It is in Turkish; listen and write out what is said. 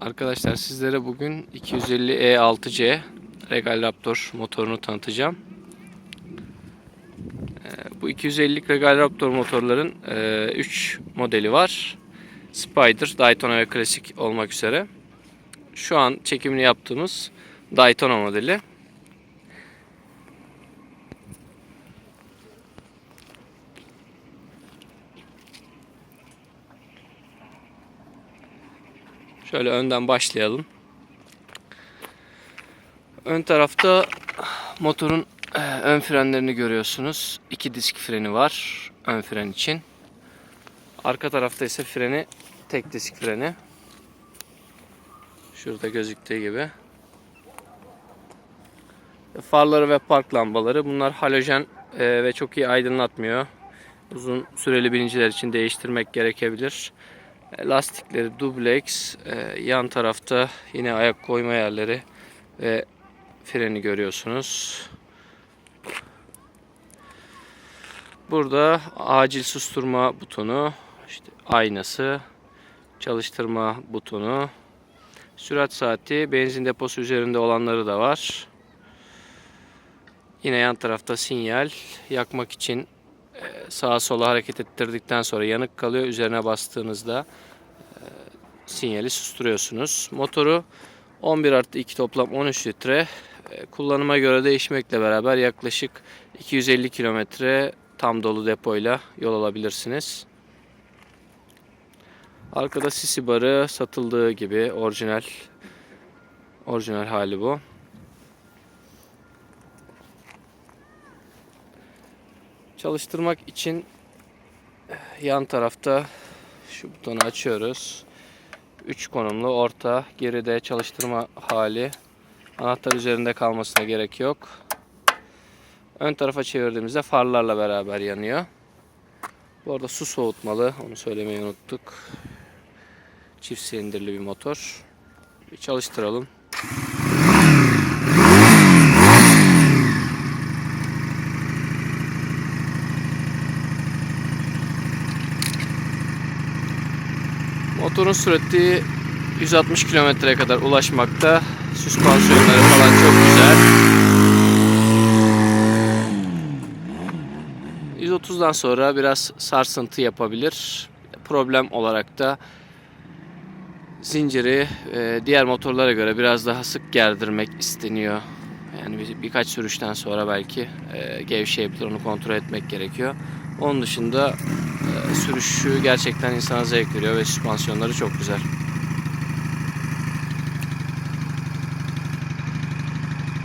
Arkadaşlar sizlere bugün 250 E6C Regal Raptor motorunu tanıtacağım. Ee, Bu 250'lik Regal Raptor motorların 3 modeli var. Spider, Daytona ve Klasik olmak üzere. Şu an çekimini yaptığımız Daytona modeli. Şöyle önden başlayalım. Ön tarafta motorun e, ön frenlerini görüyorsunuz. İki disk freni var ön fren için. Arka tarafta ise freni tek disk freni. Şurada gözüktüğü gibi. Farları ve park lambaları bunlar halojen e, ve çok iyi aydınlatmıyor. Uzun süreli biniciler için değiştirmek gerekebilir. Lastikleri dublex. e, Yan tarafta yine ayak koyma yerleri ve freni görüyorsunuz. Burada acil susturma butonu, işte aynası, çalıştırma butonu, sürat saati, benzin deposu üzerinde olanları da var. Yine yan tarafta sinyal yakmak için sağa sola hareket ettirdikten sonra yanık kalıyor. Üzerine bastığınızda e, sinyali susturuyorsunuz. Motoru 11 artı 2 toplam 13 litre. E, Kullanıma göre değişmekle beraber yaklaşık 250 kilometre tam dolu depoyla yol alabilirsiniz. Arkada sisi barı satıldığı gibi orijinal orijinal hali bu. Çalıştırmak için yan tarafta şu butonu açıyoruz. 3 konumlu orta geride çalıştırma hali. Anahtar üzerinde kalmasına gerek yok. Ön tarafa çevirdiğimizde farlarla beraber yanıyor. Bu arada su soğutmalı. Onu söylemeyi unuttuk. Çift silindirli bir motor. Bir çalıştıralım. Motorun sürati 160 kilometreye kadar ulaşmakta. Süspansiyonları falan çok güzel. 130'dan sonra biraz sarsıntı yapabilir. Problem olarak da zinciri e, diğer motorlara göre biraz daha sık gerdirmek isteniyor. Yani bir, birkaç sürüşten sonra belki e, gevşeyebilir onu kontrol etmek gerekiyor. Onun dışında e, sürüşü gerçekten insana zevk veriyor ve süspansiyonları çok güzel.